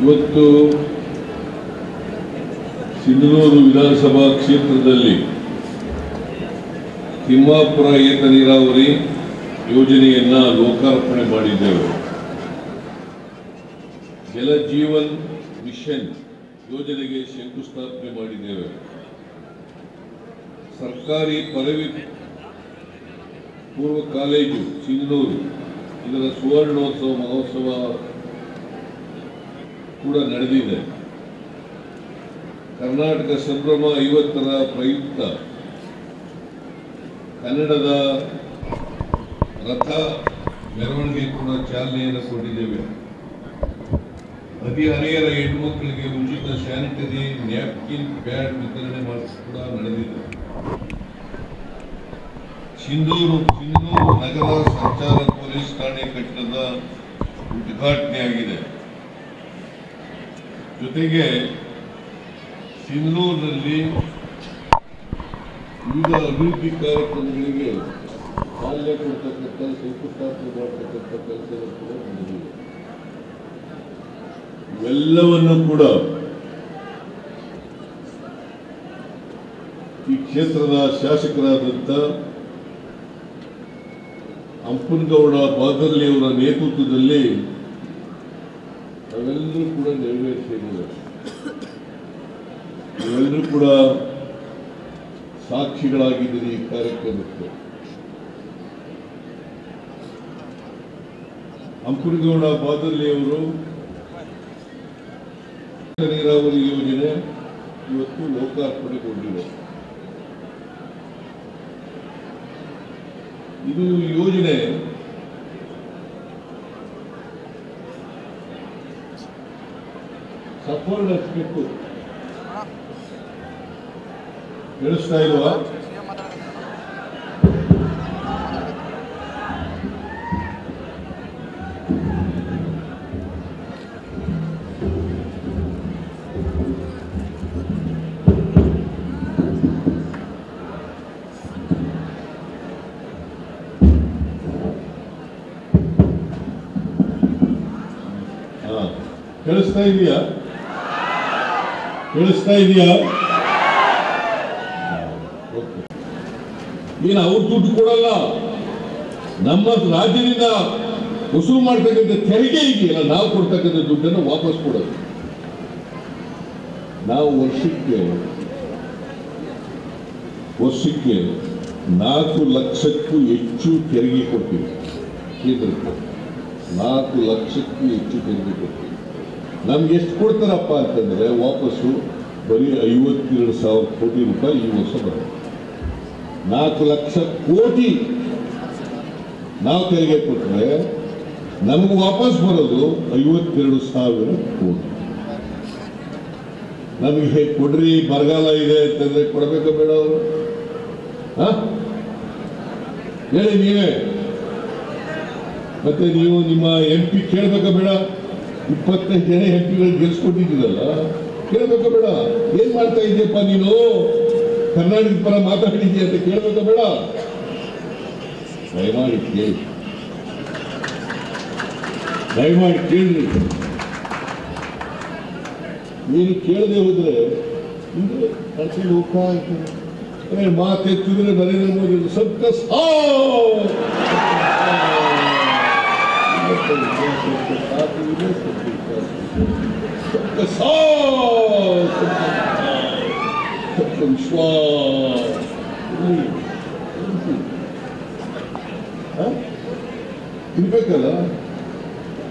ಇವತ್ತು ಸಿಂಧನೂರು ವಿಧಾನಸಭಾ ಕ್ಷೇತ್ರದಲ್ಲಿ ತಿಮ್ಮಾಪುರ ಏತ ನೀರಾವರಿ ಯೋಜನೆಯನ್ನ ಲೋಕಾರ್ಪಣೆ ಮಾಡಿದ್ದೇವೆ. ಜಲ ಜೀವನ್ ಮಿಷನ್ ಯೋಜನೆಗೆ ಶಂಕುಸ್ಥಾಪನೆ ಮಾಡಿದ್ದೇವೆ. ಸರ್ಕಾರಿ ಪದವಿ ಪೂರ್ವ ಕಾಲೇಜು ಸಿಂಧನೂರು, ಇದರ ಸುವರ್ಣೋತ್ಸವ ಮಹೋತ್ಸವ ಕೂಡ ನಡೆದಿದೆ. ಕರ್ನಾಟಕ ಸಂಭ್ರಮ ಐವತ್ತರ ಪ್ರಯುಕ್ತ ಕನ್ನಡದ ರಥ ಮೆರವಣಿಗೆ ಕೂಡ ಚಾಲನೆಯನ್ನು ಕೊಟ್ಟಿದ್ದೇವೆ. ಹದಿಹರೆಯರ ಹೆಣ್ಮಕ್ಕಳಿಗೆ ಉಚಿತ ಸ್ಯಾನಿಟರಿ, ನ್ಯಾಪ್ಕಿನ್, ಪ್ಯಾಡ್ ವಿತರಣೆ ಮಾಡಿ, ಕೂಡ ನಡೆದಿದೆ. ಸಿಂಧೂರು ಸಿಂಧೂರು ನಗರ ಸಂಚಾರ ಪೊಲೀಸ್ ಠಾಣೆ ಕಟ್ಟಡದ ಉದ್ಘಾಟನೆ ಆಗಿದೆ ಜೊತೆಗೆ ಸಿಂಧೂರಿನಲ್ಲಿ ವಿವಿಧ ಅಭಿವೃದ್ಧಿ ಕಾರ್ಯಕ್ರಮಗಳಿಗೆ ಚಾಲನೆ ಕೊಡ್ತಕ್ಕಂಥ ಶಂಕುಸ್ಥಾಪನೆ ಮಾಡ್ತಕ್ಕಂಥ ಕೆಲಸ ಕೂಡ ಇವೆಲ್ಲವನ್ನು ಕೂಡ ಈ ಕ್ಷೇತ್ರದ ಶಾಸಕರಾದಂಥ ಅಂಪನಗೌಡ ಬಾದರ್ಲಿ ಅವರ ನೇತೃತ್ವದಲ್ಲಿ ನಾವೆಲ್ಲರೂ ಕೂಡ ನೆರವೇರಿಸಿದ್ದಾರೆ ನೀವೆಲ್ಲರೂ ಕೂಡ ಸಾಕ್ಷಿಗಳಾಗಿದ್ದೀರಿ ಈ ಕಾರ್ಯಕ್ರಮಕ್ಕೆ. ಅಂಕುರಗೌಡ ಬಾದರ್ಲಿ ಅವರು ನೀರಾವರಿ ಯೋಜನೆ ಇವತ್ತು ಲೋಕಾರ್ಪಣೆಗೊಂಡಿದೆ. ಇದು ಯೋಜನೆ ಸಫಲಗೊಳಿಸಬೇಕು ಕೇಳಿಸ್ತಾ ಇಲ್ವಾ ಹಾ ಕೇಳಿಸ್ತಾ ಇದೆಯಾ ಕೇಳಿಸ್ತಾ ಇದೆಯಾ. ಏನು ಅವ್ರು ದುಡ್ಡು ಕೊಡಲ್ಲ. ನಮ್ಮ ರಾಜ್ಯದಿಂದ ವಸೂಲು ಮಾಡ್ತಕ್ಕಂಥ ತೆರಿಗೆ ಇದೆಯಲ್ಲ, ನಾವು ಕೊಡ್ತಕ್ಕಂಥ ದುಡ್ಡನ್ನು ವಾಪಸ್ ಕೊಡೋದು. ನಾವು ವರ್ಷಕ್ಕೆ ವರ್ಷಕ್ಕೆ ನಾಲ್ಕು ಲಕ್ಷಕ್ಕೂ ಹೆಚ್ಚು ತೆರಿಗೆ ಕೊಡ್ತೀವಿ. ಕೇಂದ್ರಕ್ಕೆ ನಾಲ್ಕು ಲಕ್ಷಕ್ಕೂ ಹೆಚ್ಚು ತೆರಿಗೆ ಕೊಡ್ತೀವಿ. ನಮ್ಗೆ ಎಷ್ಟು ಕೊಡ್ತಾರಪ್ಪ ಅಂತಂದ್ರೆ ವಾಪಸ್ಸು ಬರೀ ಐವತ್ತೆರಡು ಸಾವಿರ ಕೋಟಿ ರೂಪಾಯಿ ಈ ವರ್ಷ ಬರುತ್ತೆ. ನಾಲ್ಕು ಲಕ್ಷ ಕೋಟಿ ನಾವು ತೆರಿಗೆ ಕೊಟ್ಟರೆ ನಮಗೆ ವಾಪಸ್ ಬರೋದು ಐವತ್ತೆರಡು ಸಾವಿರ ಕೋಟಿ. ನಮಗೆ ಕೊಡ್ರಿ? ಬರಗಾಲ ಇದೆ ಅಂತಂದ್ರೆ ಕೊಡಬೇಕಾ ಬೇಡ ಅವರು? ಹೇಳಿ ನೀವೇ. ಮತ್ತೆ ನೀವು ನಿಮ್ಮ ಎಂ ಪಿ ಕೇಳಬೇಕಾ ಬೇಡ? ಇಪ್ಪತ್ತೈದು ಜನ ಎಂ ಪಿಗಳು ಗೆಲ್ಸ್ಕೊಟ್ಟಿದ್ದೀರಲ್ಲ ಕೇಳಬೇಕಾ ಬೇಡ. ಏನ್ ಮಾಡ್ತಾ ಇದೆಯಪ್ಪ ನೀನು? ಕರ್ನಾಟಕದ ಪರ ಮಾತಾಡಿದ್ಯಾ ಅಂತ ಕೇಳ್ಬೇಕು ಬೇಡ. ದಯಮಾಡಿ ಕೇಳಿ. ದಯಮಾಡಿ ಕೇಳಿ. ನೀನು ಕೇಳದೆ ಹೋದ್ರೆ ಕಳ್ಕೊಂಡು ಹೋಗ್ತಾ ಇರ್ತೀನಿ ಮಾತೆತ್ತಿದ್ರೆ ನರೇಂದ್ರ ಮೋದಿ ಸಬ್ಕ ಇರ್ಬೇಕಲ್ಲ مشوار ತಿನ್ಬೇಕಲ್ಲ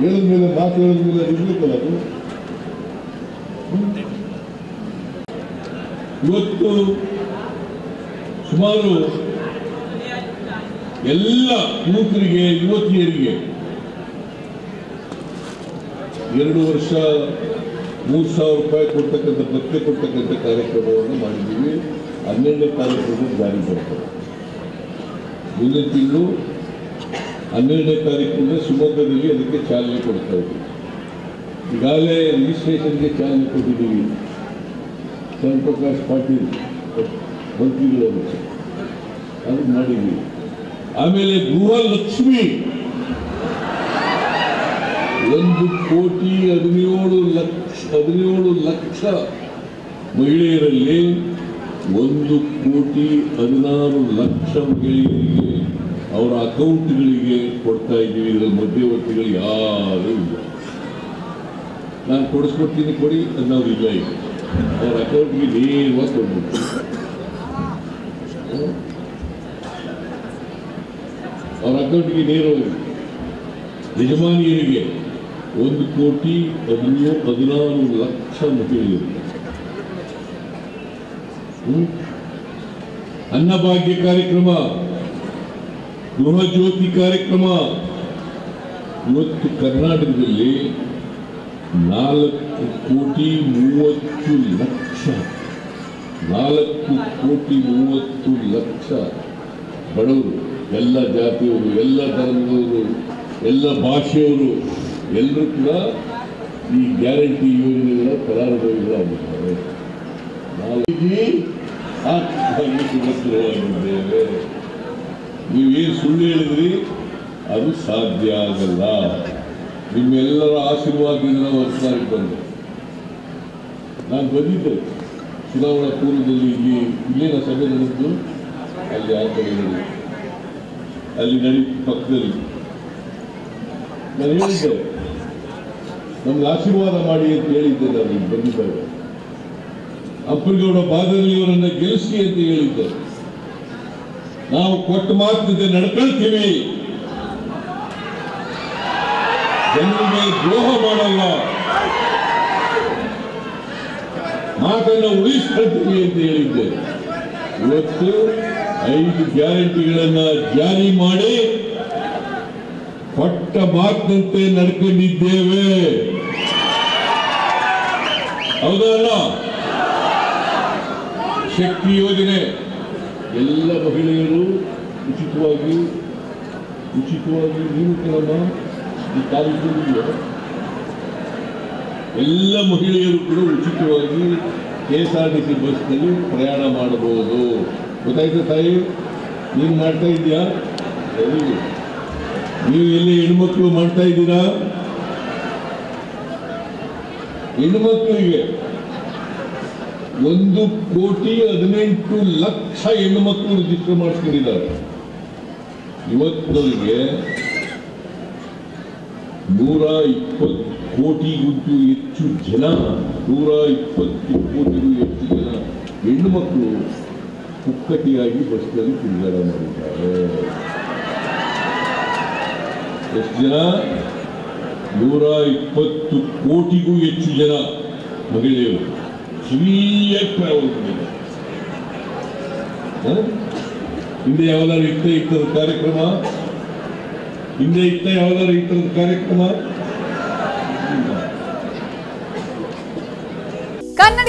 ಹೇಳಿದ ಮೇಲೆ ಮಾತು ಮೇಲೆ ಇರ್ಲಿಕ್ಕಲ್ಲ ಅದು ಇವತ್ತು ಸುಮಾರು ಎಲ್ಲ ಯುವಕರಿಗೆ ಯುವತಿಯರಿಗೆ ಎರಡು ವರ್ಷ, ಮೂರು ಸಾವಿರ ರೂಪಾಯಿ ಕೊಡ್ತಕ್ಕಂಥ ಭತ್ತೆ ಕೊಡ್ತಕ್ಕಂಥ ಕಾರ್ಯಕ್ರಮವನ್ನು ಮಾಡಿದ್ದೀವಿ. ಹನ್ನೆರಡನೇ ತಾರೀಕು ಜಾರಿ ಬರ್ತದೆ ಮುಂದಿನ ತಿಂಗಳು ಹನ್ನೆರಡನೇ ತಾರೀಕಿಂದ ಶಿವಮೊಗ್ಗದಲ್ಲಿ ಅದಕ್ಕೆ ಚಾಲನೆ ಕೊಡ್ತಾ ಇದ್ದೀವಿ. ಈಗಾಗಲೇ ರಿಜಿಸ್ಟ್ರೇಷನ್ಗೆ ಚಾಲನೆ ಕೊಟ್ಟಿದ್ದೀವಿ. ಚಂದ್ರಪ್ರಕಾಶ್ ಪ್ರಕಾಶ್ ಪಾಟೀಲ್ ಮಂತ್ರಿಗಳವರು ಅದು ಮಾಡಿದ್ದೀವಿ. ಆಮೇಲೆ ಗೃಹಲಕ್ಷ್ಮಿ ಒಂದು ಕೋಟಿ ಹದಿನೇಳು ಲಕ್ಷ ಹದಿನೇಳು ಲಕ್ಷ ಮಹಿಳೆಯರಲ್ಲಿ ಒಂದು ಕೋಟಿ ಹದಿನಾರು ಲಕ್ಷ ಮಹಿಳೆಯರಿಗೆ ಅವರ ಅಕೌಂಟ್ಗಳಿಗೆ ಕೊಡ್ತಾ ಇದ್ದೀವಿ. ಇದರ ಮಧ್ಯವರ್ತಿಗಳು ಯಾರೂ ಇಲ್ಲ. ನಾನು ಕೊಡಿಸ್ಕೊಡ್ತೀನಿ, ಕೊಡಿ ಅನ್ನೋದು ಇಲ್ಲ ಈಗ. ಅವ್ರ ಅಕೌಂಟ್ಗೆ ನೇರವಾಗಿ ಕೊಡ್ಬೇಕು. ಅವ್ರ ಅಕೌಂಟ್ಗೆ ನೇರವಾಗಿ. ಯಜಮಾನಿಯರಿಗೆ. ಒಂದು ಕೋಟಿ ಹದಿನೇಳು ಹದಿನಾರು ಲಕ್ಷ ಹ್ಮ್? ಅನ್ನಭಾಗ್ಯ ಕಾರ್ಯಕ್ರಮ ಗೃಹ ಜ್ಯೋತಿ ಕಾರ್ಯಕ್ರಮ. ಇವತ್ತು ಕರ್ನಾಟಕದಲ್ಲಿ ನಾಲ್ಕು ಕೋಟಿ ಮೂವತ್ತು ಲಕ್ಷ, ನಾಲ್ಕು ಕೋಟಿ ಮೂವತ್ತು ಲಕ್ಷ ಬಡವರು, ಎಲ್ಲ ಜಾತಿಯವರು, ಎಲ್ಲ ಧರ್ಮದವರು, ಎಲ್ಲ ಭಾಷೆಯವರು. ಎಲ್ಲರೂ ಕೂಡ ಈ ಗ್ಯಾರಂಟಿ ಯೋಜನೆಗಳ ಫಲಾನುಭವಿಗಳಾಗಿದ್ದಾರೆ. ನಾವು ಸುಭದ್ರವಾಗಿದ್ದೇವೆ ನೀವೇನು ಸುಳ್ಳು ಹೇಳಿದ್ರಿ? ಅದು ಸಾಧ್ಯ ಆಗಲ್ಲ. ನಿಮ್ಮೆಲ್ಲರ ಆಶೀರ್ವಾದದಿಂದ ನಾವು ಹೊರತಾಗಿ ಬಂದೆ ನಾನು ಬಂದಿದ್ದೆ. ಚುನಾವಣಾ ಪೂರ್ವದಲ್ಲಿ ಇಲ್ಲಿ ಇಲ್ಲೇನ ಸಭೆ ನಡೆದು ಅಲ್ಲಿ ಆ ಅಲ್ಲಿ ನಡೀತು ಪಕ್ಕದಲ್ಲಿ. ನಾನು ಹೇಳಿದ್ದೆ ನಮ್ಗೆ ಆಶೀರ್ವಾದ ಮಾಡಿ ಅಂತ ಹೇಳಿದ್ದೆ ನಾನು ಇಲ್ಲಿ ಬಂದಿದ್ದಾಗ. ಅಪ್ಪನಗೌಡ ಬಾದಲಿ ಅವರನ್ನ ಗೆಲ್ಲಿಸಿ ಅಂತ ಹೇಳಿದ್ದೆ. ನಾವು ಕೊಟ್ಟ ಮಾತಿದ್ದೆ ನಡ್ಕೊಳ್ತೀವಿ. ಜನರಿಗೆ ದ್ರೋಹ ಮಾಡಲ್ಲ. ಮಾತನ್ನ ಉಳಿಸ್ಕೊಳ್ತೀವಿ ಅಂತ ಹೇಳಿದ್ದೆ. ಇವತ್ತು ಐದು ಗ್ಯಾರಂಟಿಗಳನ್ನ ಜಾರಿ ಮಾಡಿ ಕೊಟ್ಟ ಮಾತಿನಂತೆ ನಡ್ಕೊಂಡಿದ್ದೇವೆ. ಹೌದಲ್ಲ ಶಕ್ತಿ ಯೋಜನೆ. ಎಲ್ಲ ಮಹಿಳೆಯರು ಉಚಿತವಾಗಿ ಉಚಿತವಾಗಿ ನೀವು ಕೇಳಮ್ಮ ಈ ಕಾರ್ಯಕ್ರಮದಲ್ಲಿ. ಎಲ್ಲ ಮಹಿಳೆಯರು ಕೂಡ ಉಚಿತವಾಗಿ K S R T C ಬಸ್ನಲ್ಲಿ ಪ್ರಯಾಣ ಮಾಡಬಹುದು. ಗೊತ್ತಾಯ್ತಾ ತಾಯಿ? ನೀನು ಮಾಡ್ತಾ ಇದೆಯಾ. ನೀವು ಇಲ್ಲಿ ಹೆಣ್ಮಕ್ಳು ಮಾಡ್ತಾ ಇದ್ದೀರಾ? ಹೆಣ್ಮಕ್ಳಿಗೆ ಒಂದು ಕೋಟಿ ಹದಿನೆಂಟು ಲಕ್ಷ ಹೆಣ್ಮಕ್ಳು ರಿಜಿಸ್ಟರ್ ಮಾಡಿಸ್ಕೊಂಡಿದ್ದಾರೆ. ಇವತ್ತಿನವರಿಗೆ ನೂರ ಇಪ್ಪತ್ತು ಕೋಟಿಗಿಂತೂ ಹೆಚ್ಚು ಜನ, ನೂರ ಇಪ್ಪತ್ತು ಕೋಟಿಗೂ ಹೆಚ್ಚು ಜನ ಹೆಣ್ಣು ಮಕ್ಕಳು ಪುಕ್ಕಟಿಯಾಗಿ ಬಸ್ನಲ್ಲಿ ತಿರುಗಾಡ ಮಾಡಿದ್ದಾರೆ. ಎಷ್ಟು ಜನ? ನೂರ ಇಪ್ಪತ್ತು ಕೋಟಿಗೂ ಹೆಚ್ಚು ಜನ ಮಹಿಳೆಯರು. ಫ್ರೀಯಾಗಿ? ಹಿಂದೆ ಯಾವ್ದಾದ್ರು ಇತ್ತ ಇತ್ತದ ಕಾರ್ಯಕ್ರಮ? ಹಿಂದೆ ಇತ್ತ ಯಾವ್ದಾದ್ರು ಇತ್ತದ ಕಾರ್ಯಕ್ರಮ?